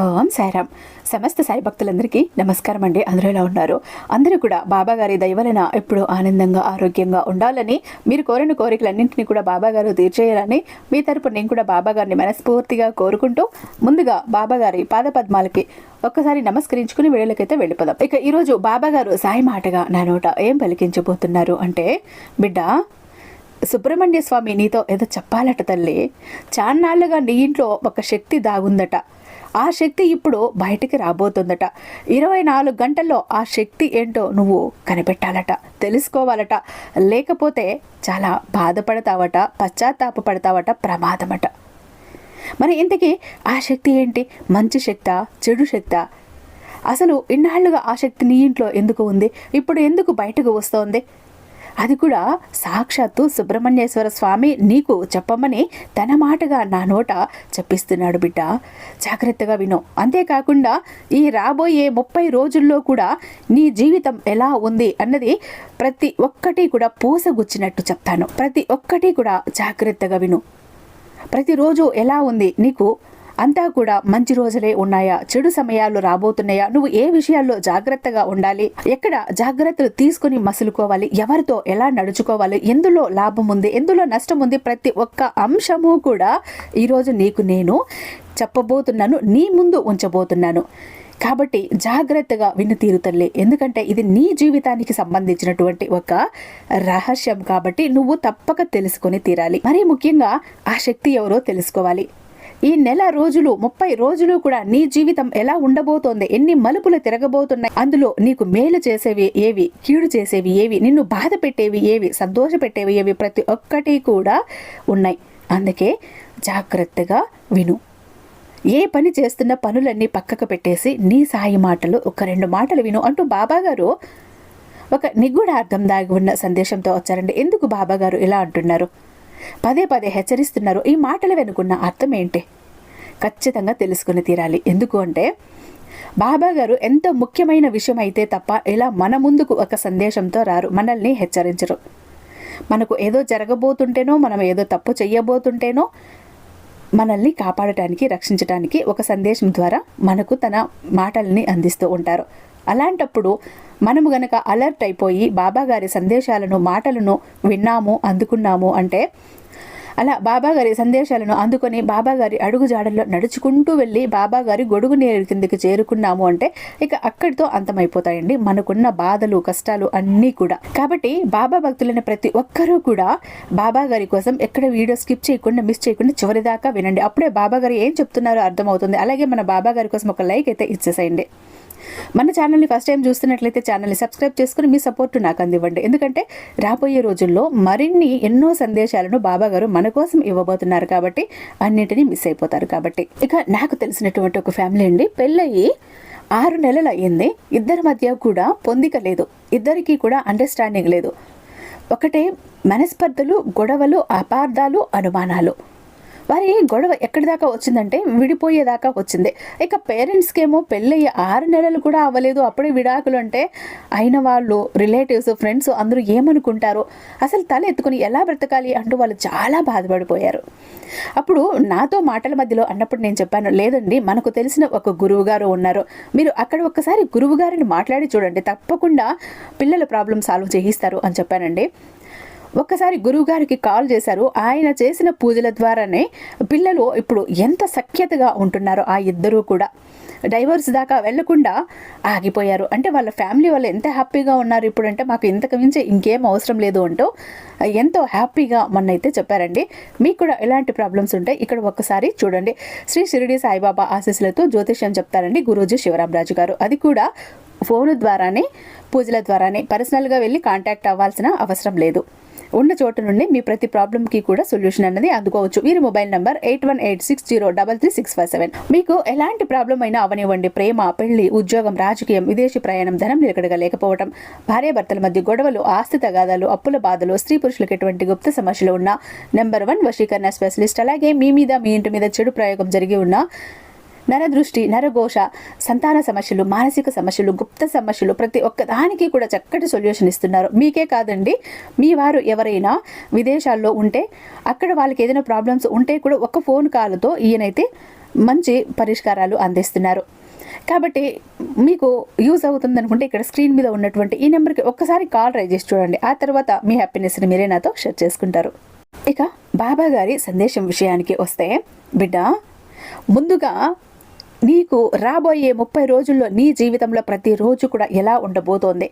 ఓం సాయిరామ్. సమస్త సాయి భక్తులందరికీ నమస్కారం అండి. అందరూ ఎలా ఉన్నారు? అందరూ కూడా బాబాగారి దయవలన ఎప్పుడు ఆనందంగా ఆరోగ్యంగా ఉండాలని మీరు కోరిన కోరికలన్నింటినీ కూడా బాబాగారు తీర్చేయాలని మీ తరపు నేను కూడా బాబాగారిని మనస్ఫూర్తిగా కోరుకుంటూ ముందుగా బాబాగారి పాదపద్మాలకి ఒక్కసారి నమస్కరించుకుని వేళలకైతే వెళ్ళిపోదాం. ఇక ఈరోజు బాబాగారు సాయి మాటగా నా నోట ఏం పలికించబోతున్నారు అంటే బిడ్డ సుబ్రహ్మణ్య స్వామి నీతో ఏదో చెప్పాలట తల్లి. చాన్నాళ్ళుగా నీ ఇంట్లో ఒక శక్తి దాగుందట. ఆ శక్తి ఇప్పుడు బయటికి రాబోతుందట. ఇరవై నాలుగు గంటల్లో ఆ శక్తి ఏంటో నువ్వు కనిపెట్టాలట తెలుసుకోవాలట. లేకపోతే చాలా బాధపడతావట పశ్చాత్తాపపడతావట ప్రమాదమట. మరి ఇంతకీ ఆ శక్తి ఏంటి? మంచి శక్త? చెడు శక్త? అసలు ఇన్నాళ్ళుగా ఆ శక్తి నీ ఇంట్లో ఎందుకు ఉంది? ఇప్పుడు ఎందుకు బయటకు వస్తోంది? అది కూడా సాక్షాత్తు సుబ్రహ్మణ్యేశ్వర స్వామి నీకు చెప్పమని తన మాటగా నా నోట చెప్పిస్తున్నాడు బిడ్డ. జాగ్రత్తగా విను. అంతేకాకుండా ఈ రాబోయే ముప్పై రోజుల్లో కూడా నీ జీవితం ఎలా ఉంది అన్నది ప్రతి ఒక్కటి కూడా పూసగుచ్చినట్టు చెప్తాను. ప్రతి ఒక్కటి కూడా జాగ్రత్తగా విను. ప్రతిరోజు ఎలా ఉంది నీకు? అంతా కూడా మంచి రోజులే ఉన్నాయా? చెడు సమయాలు రాబోతున్నాయా? నువ్వు ఏ విషయాల్లో జాగ్రత్తగా ఉండాలి? ఎక్కడ జాగ్రత్తలు తీసుకుని మసులుకోవాలి? ఎవరితో ఎలా నడుచుకోవాలి? ఎందులో లాభం ఉంది? ఎందులో నష్టం ఉంది? ప్రతి ఒక్క అంశము కూడా ఈరోజు నీకు నేను చెప్పబోతున్నాను. నీ ముందు ఉంచబోతున్నాను. కాబట్టి జాగ్రత్తగా విన్ను తీరుతల్లి ఎందుకంటే ఇది నీ జీవితానికి సంబంధించినటువంటి ఒక రహస్యం కాబట్టి నువ్వు తప్పక తెలుసుకొని తీరాలి. మరీ ముఖ్యంగా ఆ శక్తి ఎవరో తెలుసుకోవాలి. ఈ నెల రోజులు ముప్పై రోజులు కూడా నీ జీవితం ఎలా ఉండబోతోంది? ఎన్ని మలుపులు తిరగబోతున్నాయి? అందులో నీకు మేలు చేసేవి ఏవి? కీడు చేసేవి ఏవి? నిన్ను బాధ పెట్టేవి ఏవి? సంతోష పెట్టేవి ఏవి? ప్రతి ఒక్కటి కూడా ఉన్నాయి. అందుకే జాగ్రత్తగా విను. ఏ పని చేస్తున్న పనులన్నీ పక్కకు పెట్టేసి నీ సాయి మాటలు ఒక రెండు మాటలు విను అంటూ బాబాగారు ఒక నిగూఢార్థం దాగి ఉన్న సందేశంతో వచ్చారండి. ఎందుకు బాబాగారు ఇలా అంటున్నారు? పదే పదే హెచ్చరిస్తున్నారు. ఈ మాటల వెనుకున్న అర్థం ఏంటి? ఖచ్చితంగా తెలుసుకుని తీరాలి. ఎందుకు అంటే బాబా గారు ఎంత ముఖ్యమైన విషయం అయితే తప్ప ఇలా మన ముందుకు ఒక సందేశంతో రారు మనల్ని హెచ్చరించరు. మనకు ఏదో జరగబోతుంటేనో మనం ఏదో తప్పు చెయ్యబోతుంటేనో మనల్ని కాపాడటానికి రక్షించడానికి ఒక సందేశం ద్వారా మనకు తన మాటల్ని అందిస్తూ ఉంటారు. అలాంటప్పుడు మనము గనక అలర్ట్ అయిపోయి బాబాగారి సందేశాలను మాటలను విన్నాము అందుకున్నాము అంటే అలా బాబాగారి సందేశాలను అందుకొని బాబాగారి అడుగుజాడల్లో నడుచుకుంటూ వెళ్ళి బాబాగారి గొడుగు నీరు కిందకి చేరుకున్నాము అంటే ఇక అక్కడితో అంతమైపోతాయండి. మనకున్న బాధలు కష్టాలు అన్నీ కూడా. కాబట్టి బాబా భక్తులైన ప్రతి ఒక్కరూ కూడా బాబాగారి కోసం ఎక్కడ వీడియో స్కిప్ చేయకుండా మిస్ చేయకుండా చివరిదాకా వినండి. అప్పుడే బాబాగారు ఏం చెప్తున్నారో అర్థమవుతుంది. అలాగే మన బాబాగారి కోసం ఒక లైక్ అయితే ఇచ్చేసేయండి. మన ఛానల్ని ఫస్ట్ టైం చూస్తున్నట్లయితే ఛానల్ని సబ్స్క్రైబ్ చేసుకుని మీ సపోర్ట్ నాకు అందివ్వండి. ఎందుకంటే రాబోయే రోజుల్లో మరిన్ని ఎన్నో సందేశాలను బాబా గారు మన కోసం ఇవ్వబోతున్నారు కాబట్టి అన్నింటినీ మిస్ అయిపోతారు కాబట్టి. ఇక నాకు తెలిసినటువంటి ఒక ఫ్యామిలీ అండి. పెళ్ళయి ఆరు నెలలు అయ్యింది. ఇద్దరి మధ్య కూడా పొందిక లేదు. ఇద్దరికీ కూడా అండర్స్టాండింగ్ లేదు. ఒకటే మనస్పర్ధలు గొడవలు అపార్థాలు అనుమానాలు. వారి గొడవ ఎక్కడి దాకా వచ్చిందంటే విడిపోయేదాకా వచ్చింది. ఇక పేరెంట్స్కేమో పెళ్ళయ్యి ఆరు నెలలు కూడా అవ్వలేదు. అప్పుడే విడాకులు అంటే అయిన వాళ్ళు రిలేటివ్స్ ఫ్రెండ్స్ అందరూ ఏమనుకుంటారు? అసలు తల ఎత్తుకుని ఎలా బ్రతకాలి అంటూ వాళ్ళు చాలా బాధపడిపోయారు. అప్పుడు నాతో మాటల మధ్యలో అన్నప్పుడు నేను చెప్పాను లేదండి మనకు తెలిసిన ఒక గురువు గారు ఉన్నారు. మీరు అక్కడ ఒక్కసారి గురువు గారిని మాట్లాడి చూడండి. తప్పకుండా పిల్లల ప్రాబ్లం సాల్వ్ చేయిస్తారు అని చెప్పానండి. ఒక్కసారి గురువుగారికి కాల్ చేశారు. ఆయన చేసిన పూజల ద్వారానే పిల్లలు ఇప్పుడు ఎంత సఖ్యతగా ఉంటున్నారో ఆ ఇద్దరూ కూడా. డైవర్స్ దాకా వెళ్ళకుండా ఆగిపోయారు. అంటే వాళ్ళ ఫ్యామిలీ వాళ్ళు ఎంత హ్యాపీగా ఉన్నారు ఇప్పుడు అంటే మాకు ఇంతకు మించి ఇంకేం అవసరం లేదు అంటూ ఎంతో హ్యాపీగా మొన్నైతే చెప్పారండి. మీకు కూడా ఎలాంటి ప్రాబ్లమ్స్ ఉంటాయి ఇక్కడ ఒక్కసారి చూడండి. శ్రీ షిరిడి సాయిబాబా ఆశీస్సులతో జ్యోతిష్యం చెప్తారండి గురూజీ శివరామరాజు గారు. అది కూడా ఫోను ద్వారానే పూజల ద్వారానే పర్సనల్గా వెళ్ళి కాంటాక్ట్ అవ్వాల్సిన అవసరం లేదు. ఉన్న చోట నుండి మీ ప్రతి ప్రాబ్లంకి కూడా సొల్యూషన్ అన్నది అందుకోవచ్చు. వీరి mobile number eight one eight six zero double three six five seven మీకు ఎలాంటి ప్రాబ్లం అయినా అవనివ్వండి. ప్రేమ పెళ్ళి ఉద్యోగం రాజకీయం విదేశీ ప్రయాణం ధనం నిలకడగా లేకపోవడం భార్యాభర్తల మధ్య గొడవలు ఆస్తి తగాదాలు అప్పుల బాధలు స్త్రీ పురుషులకు ఎటువంటి గుప్త సమస్యలు ఉన్న నెంబర్ వన్ వశీకరణ స్పెషలిస్ట్ అలాగే మీ మీద మీ ఇంటి మీద చెడు ప్రయోగం జరిగి ఉన్న నరదృష్టి నరఘోష సంతాన సమస్యలు మానసిక సమస్యలు గుప్త సమస్యలు ప్రతి ఒక్క దానికి కూడా చక్కటి సొల్యూషన్ ఇస్తున్నారు. మీకే కాదండి మీ వారు ఎవరైనా విదేశాల్లో ఉంటే అక్కడ వాళ్ళకి ఏదైనా ప్రాబ్లమ్స్ ఉంటే కూడా ఒక ఫోన్ కాల్తో ఈయనైతే మంచి పరిష్కారాలు అందిస్తున్నారు. కాబట్టి మీకు యూజ్ అవుతుంది అనుకుంటే ఇక్కడ స్క్రీన్ మీద ఉన్నటువంటి ఈ నెంబర్కి ఒక్కసారి కాల్ ట్రై చేసి చూడండి. ఆ తర్వాత మీ హ్యాపీనెస్ని మీరే నాతో షేర్ చేసుకుంటారు. ఇక బాబా గారి సందేశం విషయానికి వస్తే బిడ్డ ముందుగా నీకు రాబోయే ముప్పై రోజుల్లో నీ జీవితంలో ప్రతిరోజు కూడా ఎలా ఉండబోతోంది?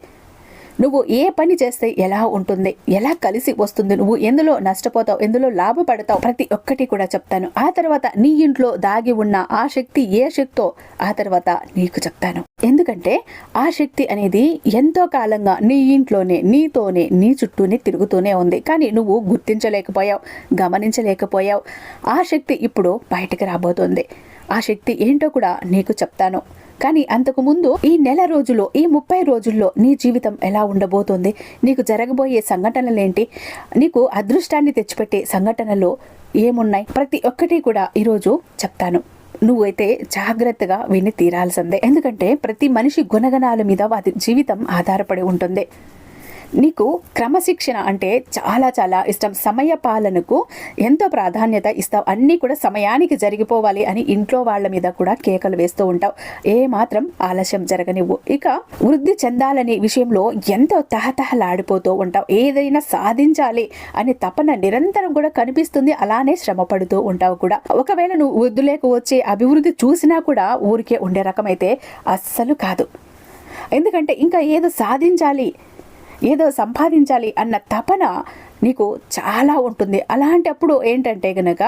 నువ్వు ఏ పని చేస్తే ఎలా ఉంటుంది? ఎలా కలిసి వస్తుంది? నువ్వు ఎందులో నష్టపోతావు? ఎందులో లాభపడతావు? ప్రతి ఒక్కటి కూడా చెప్తాను. ఆ తర్వాత నీ ఇంట్లో దాగి ఉన్న ఆ శక్తి ఏ శక్తో ఆ తర్వాత నీకు చెప్తాను. ఎందుకంటే ఆ శక్తి అనేది ఎంతో కాలంగా నీ ఇంట్లోనే నీతోనే నీ చుట్టూనే తిరుగుతూనే ఉంది. కానీ నువ్వు గుర్తించలేకపోయావు గమనించలేకపోయావు. ఆ శక్తి ఇప్పుడు బయటకు రాబోతోంది. ఆ శక్తి ఏంటో కూడా నీకు చెప్తాను. కానీ అంతకుముందు ఈ నెల రోజుల్లో ఈ ముప్పై రోజుల్లో నీ జీవితం ఎలా ఉండబోతోంది? నీకు జరగబోయే సంఘటనలేంటి? నీకు అదృష్టాన్ని తెచ్చిపెట్టే సంఘటనలు ఏమున్నాయి? ప్రతి ఒక్కటి కూడా ఈరోజు చెప్తాను. నువ్వైతే జాగ్రత్తగా విని తీరాల్సిందే. ఎందుకంటే ప్రతి మనిషి గుణగణాల మీద వారి జీవితం ఆధారపడి ఉంటుంది. నీకు క్రమశిక్షణ అంటే చాలా చాలా ఇష్టం. సమయ పాలనకు ఎంతో ప్రాధాన్యత ఇస్తావు. అన్నీ కూడా సమయానికి జరిగిపోవాలి అని ఇంట్లో వాళ్ళ మీద కూడా కేకలు వేస్తూ ఉంటావు. ఏ మాత్రం ఆలస్యం జరగనివ్వు. ఇక వృద్ధి చెందాలనే విషయంలో ఎంతో తహతహలాడిపోతూ ఉంటావు. ఏదైనా సాధించాలి అనే తపన నిరంతరం కూడా కనిపిస్తుంది. అలానే శ్రమ పడుతూ ఉంటావు కూడా. ఒకవేళ నువ్వు వృద్ధులేకు వచ్చే అభివృద్ధి చూసినా కూడా ఊరికే ఉండే రకమైతే అస్సలు కాదు. ఎందుకంటే ఇంకా ఏదో సాధించాలి ఏదో సంపాదించాలి అన్న తపన నీకు చాలా ఉంటుంది. అలాంటప్పుడు ఏంటంటే గనక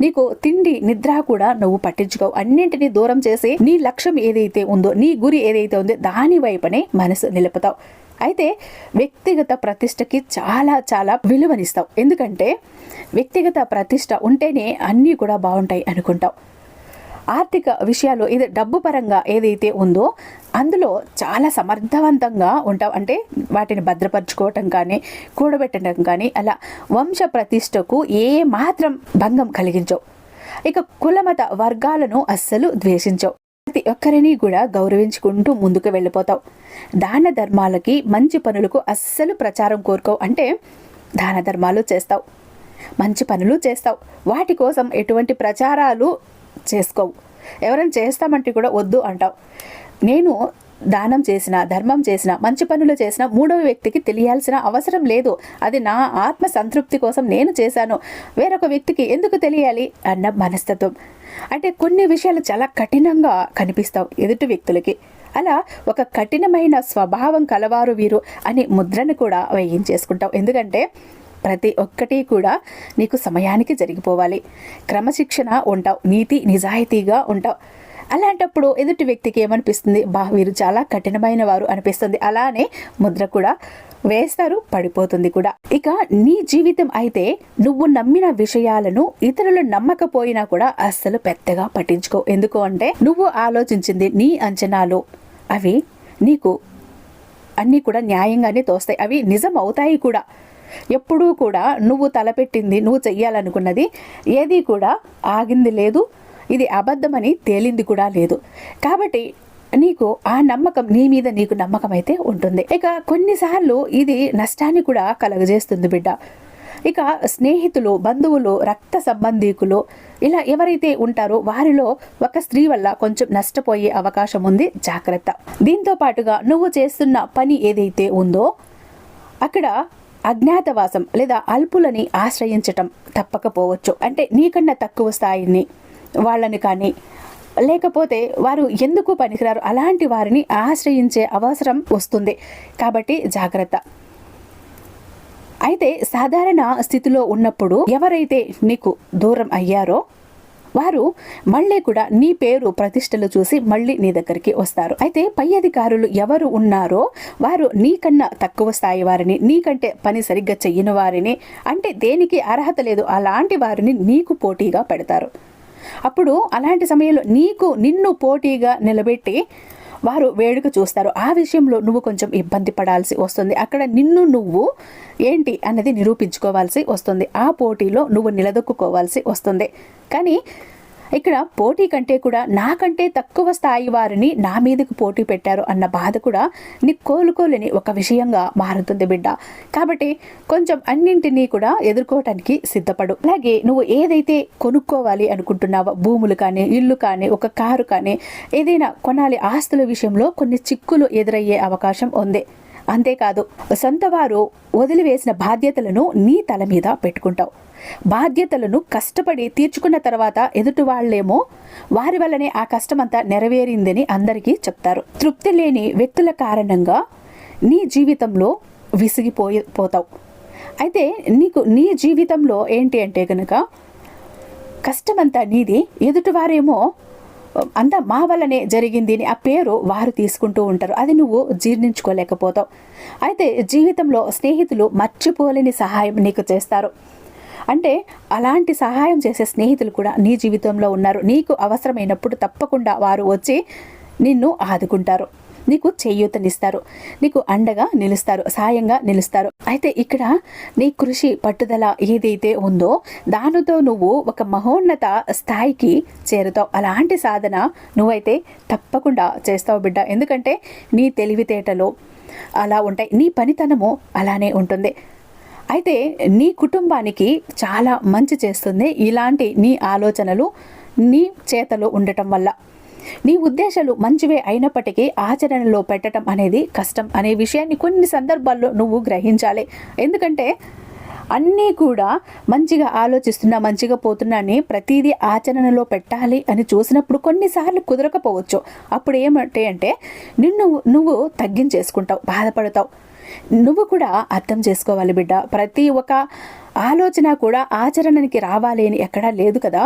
నీకు తిండి నిద్ర కూడా నువ్వు పట్టించుకోవు. అన్నింటినీ దూరం చేసి నీ లక్ష్యం ఏదైతే ఉందో నీ గురి ఏదైతే ఉందో దాని వైపునే మనసు నిలుపుతావు. అయితే వ్యక్తిగత ప్రతిష్టకి చాలా చాలా విలువనిస్తావు. ఎందుకంటే వ్యక్తిగత ప్రతిష్ట ఉంటేనే అన్నీ కూడా బాగుంటాయి అనుకుంటావు. ఆర్థిక విషయాలు ఇది డబ్బు పరంగా ఏదైతే ఉందో అందులో చాలా సమర్థవంతంగా ఉంటాం అంటే వాటిని భద్రపరచుకోవటం కానీ కూడబెట్టడం కానీ అలా వంశ ప్రతిష్టకు ఏ మాత్రం భంగం కలిగించవు. ఇక కులమత వర్గాలను అస్సలు ద్వేషించవు. ప్రతి ఒక్కరిని కూడా గౌరవించుకుంటూ ముందుకు వెళ్ళిపోతావు. దాన ధర్మాలకి మంచి పనులకు అస్సలు ప్రచారం కోరుకోవు. అంటే దాన ధర్మాలు చేస్తావు. మంచి పనులు చేస్తావు. వాటి కోసం ఎటువంటి ప్రచారాలు చేసుకోవు. ఎవరైనా చేస్తామంటే కూడా వద్దు అంటావు. నేను దానం చేసిన ధర్మం చేసిన మంచి పనులు చేసిన మూడవ వ్యక్తికి తెలియాల్సిన అవసరం లేదు. అది నా ఆత్మ సంతృప్తి కోసం నేను చేశాను. వేరొక వ్యక్తికి ఎందుకు తెలియాలి? అన్న మనస్తత్వం. అంటే కొన్ని విషయాలు చాలా కఠినంగా కనిపిస్తావు ఎదుటి వ్యక్తులకి. అలా ఒక కఠినమైన స్వభావం కలవారు వీరు అనే ముద్రను కూడా వేయించేసుకుంటావు. ఎందుకంటే ప్రతి ఒక్కటి కూడా నీకు సమయానికి జరిగిపోవాలి. క్రమశిక్షణ ఉంటావు నీతి నిజాయితీగా ఉంటావు. అలాంటప్పుడు ఎదుటి వ్యక్తికి ఏమనిపిస్తుంది? బా వీరు చాలా కఠినమైన వారు అనిపిస్తుంది. అలానే ముద్ర కూడా వేస్తారు పడిపోతుంది కూడా. ఇక నీ జీవితం అయితే నువ్వు నమ్మిన విషయాలను ఇతరులు నమ్మకపోయినా కూడా అస్సలు పెద్దగా పట్టించుకో. ఎందుకు అంటే నువ్వు ఆలోచించింది నీ అంచనాలు. అవి నీకు అన్నీ కూడా న్యాయంగానే తోస్తాయి. అవి నిజం అవుతాయి కూడా. ఎప్పుడూ కూడా నువ్వు తలపెట్టింది నువ్వు చెయ్యాలనుకున్నది ఏది కూడా ఆగింది లేదు. ఇది అబద్ధమని తేలింది కూడా లేదు. కాబట్టి నీకు ఆ నమ్మకం నీ మీద నీకు నమ్మకం అయితే ఉంటుంది. ఇక కొన్నిసార్లు ఇది నష్టాన్ని కూడా కలగజేస్తుంది బిడ్డ. ఇక స్నేహితులు బంధువులు రక్త సంబంధీకులు ఇలా ఎవరైతే ఉంటారో వారిలో ఒక స్త్రీ వల్ల కొంచెం నష్టపోయే అవకాశం ఉంది. జాగ్రత్త. దీంతో పాటుగా నువ్వు చేస్తున్న పని ఏదైతే ఉందో అక్కడ అజ్ఞాతవాసం లేదా అల్పులని ఆశ్రయించటం తప్పకపోవచ్చు. అంటే నీకన్నా తక్కువ స్థాయిని వాళ్ళని కానీ లేకపోతే వారు ఎందుకు పనికిరారు? అలాంటి వారిని ఆశ్రయించే అవసరం వస్తుంది. కాబట్టి జాగ్రత్త. అయితే సాధారణ స్థితిలో ఉన్నప్పుడు ఎవరైతే నీకు దూరం అయ్యారో వారు మళ్ళీ కూడా నీ పేరు ప్రతిష్టలు చూసి మళ్ళీ నీ దగ్గరికి వస్తారు. అయితే పై అధికారులు ఎవరు ఉన్నారో వారు నీకన్నా తక్కువ స్థాయి వారిని నీకంటే పని సరిగ్గా చెయ్యని వారిని అంటే దేనికి అర్హత లేదు అలాంటి వారిని నీకు పోటీగా పెడతారు. అప్పుడు అలాంటి సమయంలో నీకు నిన్ను పోటీగా నిలబెట్టి వారు వేడుక చూస్తారు. ఆ విషయంలో నువ్వు కొంచెం ఇబ్బంది పడాల్సి వస్తుంది. అక్కడ నిన్ను నువ్వు ఏంటి అన్నది నిరూపించుకోవాల్సి వస్తుంది. ఆ పోటీలో నువ్వు నిలదొక్కుకోవాల్సి వస్తుంది. కానీ ఇక్కడ పోటీ కంటే కూడా నాకంటే తక్కువ స్థాయి వారిని నా మీదకు పోటీ పెట్టారు అన్న బాధ కూడా నీ కోలుకోలేని ఒక విషయంగా మారుతుంది బిడ్డ. కాబట్టి కొంచెం అన్నింటినీ కూడా ఎదుర్కోవటానికి సిద్ధపడు. అలాగే నువ్వు ఏదైతే కొనుక్కోవాలి అనుకుంటున్నావో భూములు కానీ ఇల్లు కానీ ఒక కారు కానీ ఏదైనా కొనాలి ఆస్తుల విషయంలో కొన్ని చిక్కులు ఎదురయ్యే అవకాశం ఉంది. అంతేకాదు సొంత వారు వదిలివేసిన బాధ్యతలను నీ తల మీద పెట్టుకుంటావు. బాధ్యతలను కష్టపడి తీర్చుకున్న తర్వాత ఎదుటి వాళ్ళేమో వారి వల్లనే ఆ కష్టమంతా నెరవేరిందని అందరికీ చెప్తారు. తృప్తి లేని వ్యక్తుల కారణంగా నీ జీవితంలో విసిగిపోయి పోతావు. అయితే నీకు నీ జీవితంలో ఏంటి అంటే కనుక కష్టమంతా నీది. ఎదుటివారేమో అంతా మా వల్లనే జరిగింది అని ఆ పేరు వారు తీసుకుంటూ ఉంటారు. అది నువ్వు జీర్ణించుకోలేకపోతావు. అయితే జీవితంలో స్నేహితులు మర్చిపోలేని సహాయం నీకు చేస్తారు. అంటే అలాంటి సహాయం చేసే స్నేహితులు కూడా నీ జీవితంలో ఉన్నారు. నీకు అవసరమైనప్పుడు తప్పకుండా వారు వచ్చి నిన్ను ఆదుకుంటారు. నీకు చేయూతనిస్తారు. నీకు అండగా నిలుస్తారు. సాయంగా నిలుస్తారు. అయితే ఇక్కడ నీ కృషి పట్టుదల ఏదైతే ఉందో దానితో నువ్వు ఒక మహోన్నత స్థాయికి చేరుతావు. అలాంటి సాధన నువ్వైతే తప్పకుండా చేస్తావు బిడ్డ. ఎందుకంటే నీ తెలివితేటలు అలా ఉంటాయి. నీ పనితనము అలానే ఉంటుంది. అయితే నీ కుటుంబానికి చాలా మంచి చేస్తుంది. ఇలాంటి నీ ఆలోచనలు నీ చేతలు ఉండటం వల్ల. నీ ఉద్దేశాలు మంచివే అయినప్పటికీ ఆచరణలో పెట్టడం అనేది కష్టం అనే విషయాన్ని కొన్ని సందర్భాల్లో నువ్వు గ్రహించాలి. ఎందుకంటే అన్నీ కూడా మంచిగా ఆలోచిస్తున్నా మంచిగా పోతున్నా అని ప్రతిదీ ఆచరణలో పెట్టాలి అని చూసినప్పుడు కొన్నిసార్లు కుదరకపోవచ్చు. అప్పుడు ఏమంటే అంటే నిన్ను నువ్వు తగ్గించేసుకుంటావు బాధపడతావు. నువ్వు కూడా అర్థం చేసుకోవాలి బిడ్డ. ప్రతి ఒక్క ఆలోచన కూడా ఆచరణకి రావాలి అని ఎక్కడా లేదు కదా.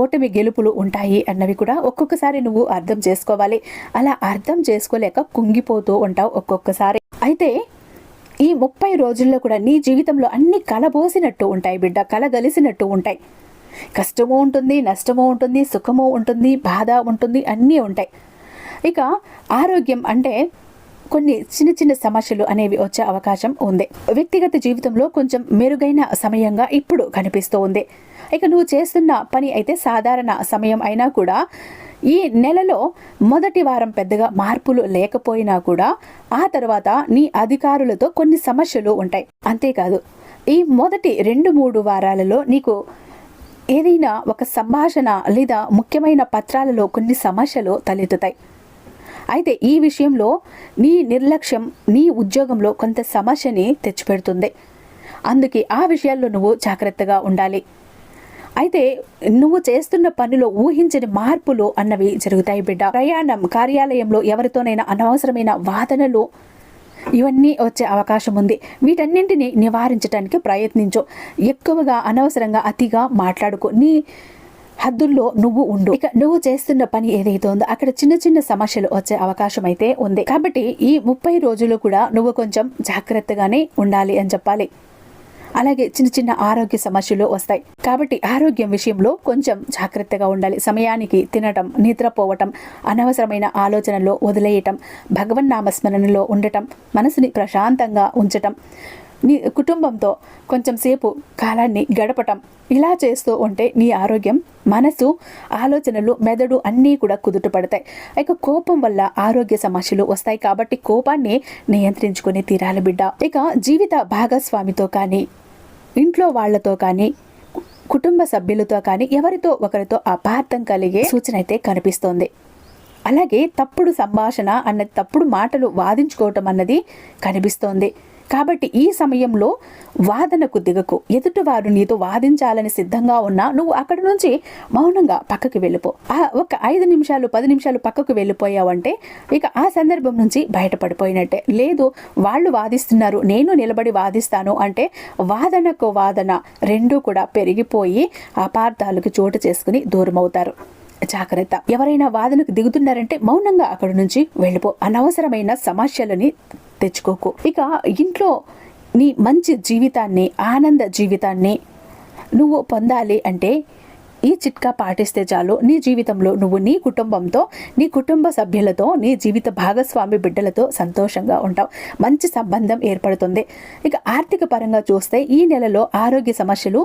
ఓటమి గెలుపులు ఉంటాయి అన్నవి కూడా ఒక్కొక్కసారి నువ్వు అర్థం చేసుకోవాలి. అలా అర్థం చేసుకోలేక కుంగిపోతూ ఉంటావు ఒక్కొక్కసారి. అయితే ఈ ముప్పై రోజుల్లో కూడా నీ జీవితంలో అన్ని కలబోసినట్టు ఉంటాయి బిడ్డ కలగలిసినట్టు ఉంటాయి. కష్టము ఉంటుంది నష్టము ఉంటుంది సుఖము ఉంటుంది బాధ ఉంటుంది అన్నీ ఉంటాయి. ఇక ఆరోగ్యం అంటే కొన్ని చిన్న చిన్న సమస్యలు అనేవి వచ్చే అవకాశం ఉంది. వ్యక్తిగత జీవితంలో కొంచెం మెరుగైన సమయంగా ఇప్పుడు కనిపిస్తూ ఉంది. ఇక నువ్వు చేస్తున్న పని అయితే సాధారణ సమయం అయినా కూడా ఈ నెలలో మొదటి వారం పెద్దగా మార్పులు లేకపోయినా కూడా ఆ తర్వాత నీ అధికారులతో కొన్ని సమస్యలు ఉంటాయి. అంతేకాదు ఈ మొదటి రెండు మూడు వారాలలో నీకు ఏదైనా ఒక సంభాషణ లేదా ముఖ్యమైన పత్రాలలో కొన్ని సమస్యలు తలెత్తుతాయి. అయితే ఈ విషయంలో నీ నిర్లక్ష్యం నీ ఉద్యోగంలో కొంత సమస్యని తెచ్చిపెడుతుంది. అందుకే ఆ విషయాల్లో నువ్వు జాగ్రత్తగా ఉండాలి. అయితే నువ్వు చేస్తున్న పనిలో ఊహించని మార్పులు అన్నవి జరుగుతాయి బిడ్డ. ప్రయాణం కార్యాలయంలో ఎవరితోనైనా అనవసరమైన వాదనలు ఇవన్నీ వచ్చే అవకాశం ఉంది. వీటన్నింటినీ నివారించడానికి ప్రయత్నించు. ఎక్కువగా అనవసరంగా అతిగా మాట్లాడుకో. నీ హద్దుల్లో నువ్వు ఉండు. ఇక నువ్వు చేస్తున్న పని ఏదైతే ఉందో అక్కడ చిన్న చిన్న సమస్యలు వచ్చే అవకాశం అయితే ఉంది. కాబట్టి ఈ ముప్పై రోజులు కూడా నువ్వు కొంచెం జాగ్రత్తగానే ఉండాలి అని చెప్పాలి. అలాగే చిన్న చిన్న ఆరోగ్య సమస్యలు వస్తాయి. కాబట్టి ఆరోగ్యం విషయంలో కొంచెం జాగ్రత్తగా ఉండాలి. సమయానికి తినటం నిద్రపోవటం అనవసరమైన ఆలోచనలో వదిలేయటం భగవన్ నామస్మరణలో ఉండటం మనసుని ప్రశాంతంగా ఉంచటం నీ కుటుంబంతో కొంచెం సేపు కాలాన్ని గడపటం ఇలా చేస్తూ ఉంటే నీ ఆరోగ్యం మనసు ఆలోచనలు మెదడు అన్నీ కూడా కుదుట పడతాయి ఇక కోపం వల్ల ఆరోగ్య సమస్యలు వస్తాయి. కాబట్టి కోపాన్ని నియంత్రించుకుని తీరాలి బిడ్డ. ఇక జీవిత భాగస్వామితో కానీ ఇంట్లో వాళ్ళతో కానీ కుటుంబ సభ్యులతో కానీ ఎవరితో ఒకరితో అపార్థం కలిగే సూచన అయితే కనిపిస్తోంది. అలాగే తప్పుడు సంభాషణ అన్నది తప్పుడు మాటలు వాదించుకోవటం అన్నది కనిపిస్తోంది. కాబట్టి ఈ సమయంలో వాదనకు దిగకు. ఎదుటివారు నీతో వాదించాలని సిద్ధంగా ఉన్నా నువ్వు అక్కడి నుంచి మౌనంగా పక్కకి వెళ్ళిపో. ఆ ఒక ఐదు నిమిషాలు పది నిమిషాలు పక్కకు వెళ్ళిపోయావంటే ఇక ఆ సందర్భం నుంచి బయటపడిపోయినట్టే. లేదు వాళ్ళు వాదిస్తున్నారు నేను నిలబడి వాదిస్తాను అంటే వాదనకు వాదన రెండూ కూడా పెరిగిపోయి అపార్థాలకు చోటు చేసుకుని దూరమవుతారు. జాగ్రత్త. ఎవరైనా వాదనకు దిగుతున్నారంటే మౌనంగా అక్కడి నుంచి వెళ్ళిపో. అనవసరమైన సమస్యలని తెచ్చుకోకు. ఇక ఇంట్లో నీ మంచి జీవితాన్ని ఆనంద జీవితాన్ని నువ్వు పొందాలి అంటే ఈ చిట్కా పాటిస్తే చాలు. నీ జీవితంలో నువ్వు నీ కుటుంబంతో నీ కుటుంబ సభ్యులతో నీ జీవిత భాగస్వామి బిడ్డలతో సంతోషంగా ఉంటావు. మంచి సంబంధం ఏర్పడుతుంది. ఇక ఆర్థిక పరంగా చూస్తే ఈ నెలలో ఆరోగ్య సమస్యలు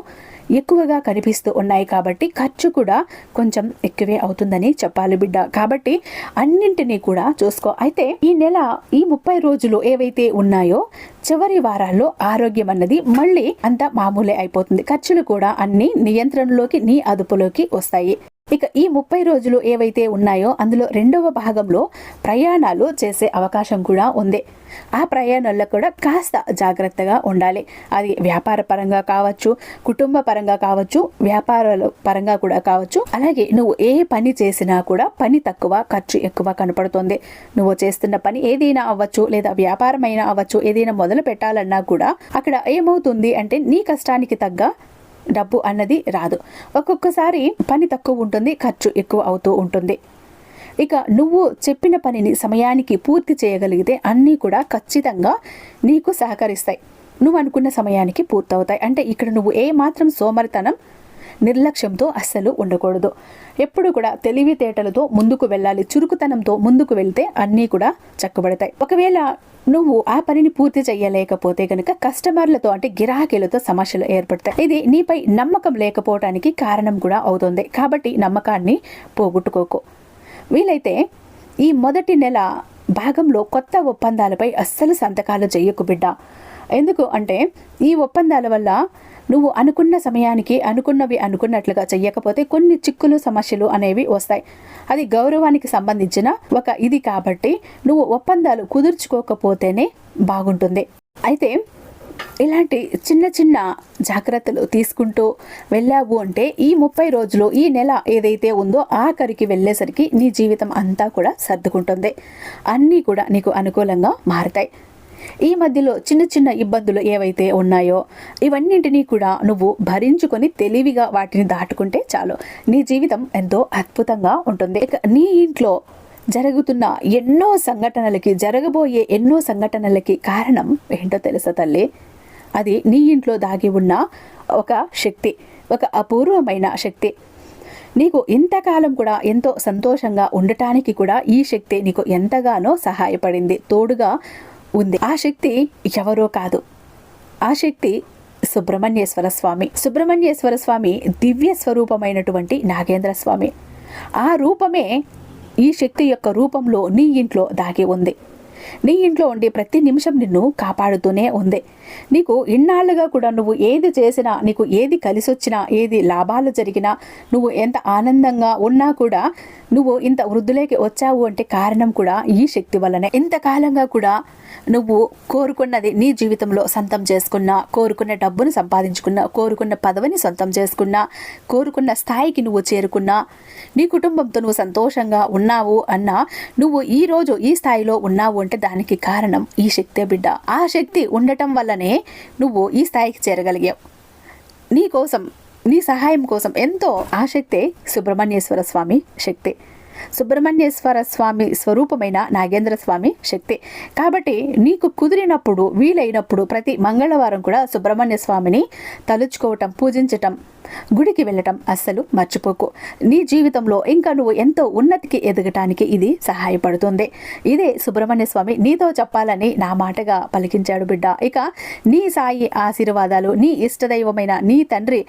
ఎక్కువగా కనిపిస్తూ ఉన్నాయి కాబట్టి ఖర్చు కూడా కొంచెం ఎక్కువే అవుతుందని చెప్పాలి బిడ్డ. కాబట్టి అన్నింటినీ కూడా చూసుకో. అయితే ఈ నెల ఈ ముప్పై రోజులు ఏవైతే ఉన్నాయో చివరి వారాల్లో ఆరోగ్యం అన్నది మళ్ళీ అంత మామూలే అయిపోతుంది. ఖర్చులు కూడా అన్ని నియంత్రణలోకి నీ అదుపులోకి వస్తాయి. ఇక ఈ ముప్పై రోజులు ఏవైతే ఉన్నాయో అందులో రెండవ భాగంలో ప్రయాణాలు చేసే అవకాశం కూడా ఉంది. ఆ ప్రయాణాల్లో కూడా కాస్త జాగ్రత్తగా ఉండాలి. అది వ్యాపార పరంగా కావచ్చు కుటుంబ పరంగా కావచ్చు వ్యాపారాల పరంగా కూడా కావచ్చు. అలాగే నువ్వు ఏ పని చేసినా కూడా పని తక్కువ ఖర్చు ఎక్కువ కనపడుతుంది. నువ్వు చేస్తున్న పని ఏదైనా అవ్వచ్చు లేదా వ్యాపారమైనా అవ్వచ్చు ఏదైనా మొదలు పెట్టాలన్నా కూడా అక్కడ ఏమవుతుంది అంటే నీ కష్టానికి తగ్గ డబ్బు అన్నది రాదు. ఒక్కొక్కసారి పని తక్కువ ఉంటుంది ఖర్చు ఎక్కువ అవుతూ ఉంటుంది. ఇక నువ్వు చెప్పిన పనిని సమయానికి పూర్తి చేయగలిగితే అన్నీ కూడా ఖచ్చితంగా నీకు సహకరిస్తాయి. నువ్వు అనుకున్న సమయానికి పూర్తవుతాయి. అంటే ఇక్కడ నువ్వు ఏ మాత్రం సోమరితనం నిర్లక్ష్యంతో అస్సలు ఉండకూడదు. ఎప్పుడు కూడా తెలివితేటలతో ముందుకు వెళ్ళాలి. చురుకుతనంతో ముందుకు వెళ్తే అన్నీ కూడా చక్కబడతాయి. ఒకవేళ నువ్వు ఆ పనిని పూర్తి చేయలేకపోతే కనుక కస్టమర్లతో అంటే గిరాకీలతో సమస్యలు ఏర్పడతాయి. ఇది నీపై నమ్మకం లేకపోవటానికి కారణం కూడా అవుతుంది. కాబట్టి నమ్మకాన్ని పోగొట్టుకోకు. వీలైతే ఈ మొదటి నెల భాగంలో కొత్త ఒప్పందాలపై అస్సలు సంతకాలు చేయకు బిడ్డ. ఎందుకు అంటే ఈ ఒప్పందాల వల్ల నువ్వు అనుకున్న సమయానికి అనుకున్నవి అనుకున్నట్లుగా చెయ్యకపోతే కొన్ని చిక్కులు సమస్యలు అనేవి వస్తాయి. అది గౌరవానికి సంబంధించిన ఒక ఇది కాబట్టి నువ్వు ఒప్పందాలు కుదుర్చుకోకపోతేనే బాగుంటుంది. అయితే ఇలాంటి చిన్న చిన్న జాగ్రత్తలు తీసుకుంటూ వెళ్ళావు అంటే ఈ ముప్పై రోజులు ఈ నెల ఏదైతే ఉందో ఆఖరికి వెళ్ళేసరికి నీ జీవితం అంతా కూడా సర్దుకుంటుంది. అన్నీ కూడా నీకు అనుకూలంగా మారుతాయి. ఈ మధ్యలో చిన్న చిన్న ఇబ్బందులు ఏవైతే ఉన్నాయో ఇవన్నింటినీ కూడా నువ్వు భరించుకొని తెలివిగా వాటిని దాటుకుంటే చాలు. నీ జీవితం ఎంతో అద్భుతంగా ఉంటుంది. ఇక నీ ఇంట్లో జరుగుతున్న ఎన్నో సంఘటనలకి జరగబోయే ఎన్నో సంఘటనలకి కారణం ఏంటో తెలుసా తల్లి? అది నీ ఇంట్లో దాగి ఉన్న ఒక శక్తి ఒక అపూర్వమైన శక్తి. నీకు ఇంతకాలం కూడా ఎంతో సంతోషంగా ఉండటానికి కూడా ఈ శక్తి నీకు ఎంతగానో సహాయపడింది. తోడుగా ఉంది. ఆ శక్తి ఎవరో కాదు. ఆ శక్తి సుబ్రహ్మణ్యేశ్వర స్వామి. సుబ్రహ్మణ్యేశ్వర స్వామి దివ్య స్వరూపమైనటువంటి నాగేంద్ర స్వామి. ఆ రూపమే ఈ శక్తి యొక్క రూపంలో నీ ఇంట్లో దాగి ఉంది. నీ ఇంట్లో ఉండి ప్రతి నిమిషం నిన్ను కాపాడుతూనే ఉంది. నీకు ఇన్నాళ్ళుగా కూడా నువ్వు ఏది చేసినా నీకు ఏది కలిసి వచ్చినా ఏది లాభాలు జరిగినా నువ్వు ఎంత ఆనందంగా ఉన్నా కూడా నువ్వు ఇంత వృద్ధులేకి వచ్చావు అంటే కారణం కూడా ఈ శక్తి వల్లనే. ఇంతకాలంగా కూడా నువ్వు కోరుకున్నది నీ జీవితంలో సొంతం చేసుకున్నా కోరుకున్న డబ్బును సంపాదించుకున్నా కోరుకున్న పదవిని సొంతం చేసుకున్నా కోరుకున్న స్థాయికి నువ్వు చేరుకున్నా నీ కుటుంబంతో నువ్వు సంతోషంగా ఉన్నావు అన్నా నువ్వు ఈ రోజు ఈ స్థాయిలో ఉన్నావు అంటే దానికి కారణం ఈ శక్తే బిడ్డ. ఆ శక్తి ఉండటం వల్లనే నువ్వు ఈ స్థాయికి చేరగలిగావు. నీ కోసం నీ సహాయం కోసం ఎంతో ఆసక్తే సుబ్రహ్మణ్యేశ్వర స్వామి శక్తి. సుబ్రహ్మణ్యేశ్వర స్వామి స్వరూపమైన నాగేంద్ర స్వామి శక్తి. కాబట్టి నీకు కుదిరినప్పుడు వీలైనప్పుడు ప్రతి మంగళవారం కూడా సుబ్రహ్మణ్య స్వామిని తలుచుకోవటం పూజించటం గుడికి వెళ్ళటం అస్సలు మర్చిపోకు. నీ జీవితంలో ఇంకా నువ్వు ఎంతో ఉన్నతికి ఎదగటానికి ఇది సహాయపడుతుంది. ఇదే సుబ్రహ్మణ్య స్వామి నీతో చెప్పాలని నా మాటగా పలికించాడు బిడ్డ. ఇక నీ సాయి ఆశీర్వాదాలు నీ ఇష్టదైవమైన నీ తండ్రి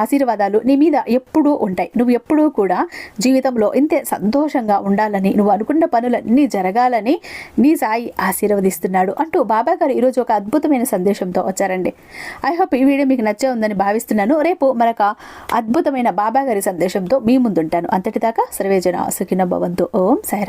ఆశీర్వాదాలు నీ మీద ఎప్పుడూ ఉంటాయి. నువ్వు ఎప్పుడూ కూడా జీవితంలో ఇంతే సంతోషంగా ఉండాలని నువ్వు అనుకున్న పనులన్నీ జరగాలని నీ సాయి ఆశీర్వదిస్తున్నాడు అంటూ బాబా గారు ఈరోజు ఒక అద్భుతమైన సందేశంతో వచ్చారండి. ఐ హోప్ ఈ వీడియో మీకు నచ్చే ఉందని భావిస్తున్నాను. రేపు మరొక అద్భుతమైన బాబా గారి సందేశంతో మీ ముందుంటాను. అంతటిదాకా సర్వేజన సుఖిన భవంతు. ఓం సైరా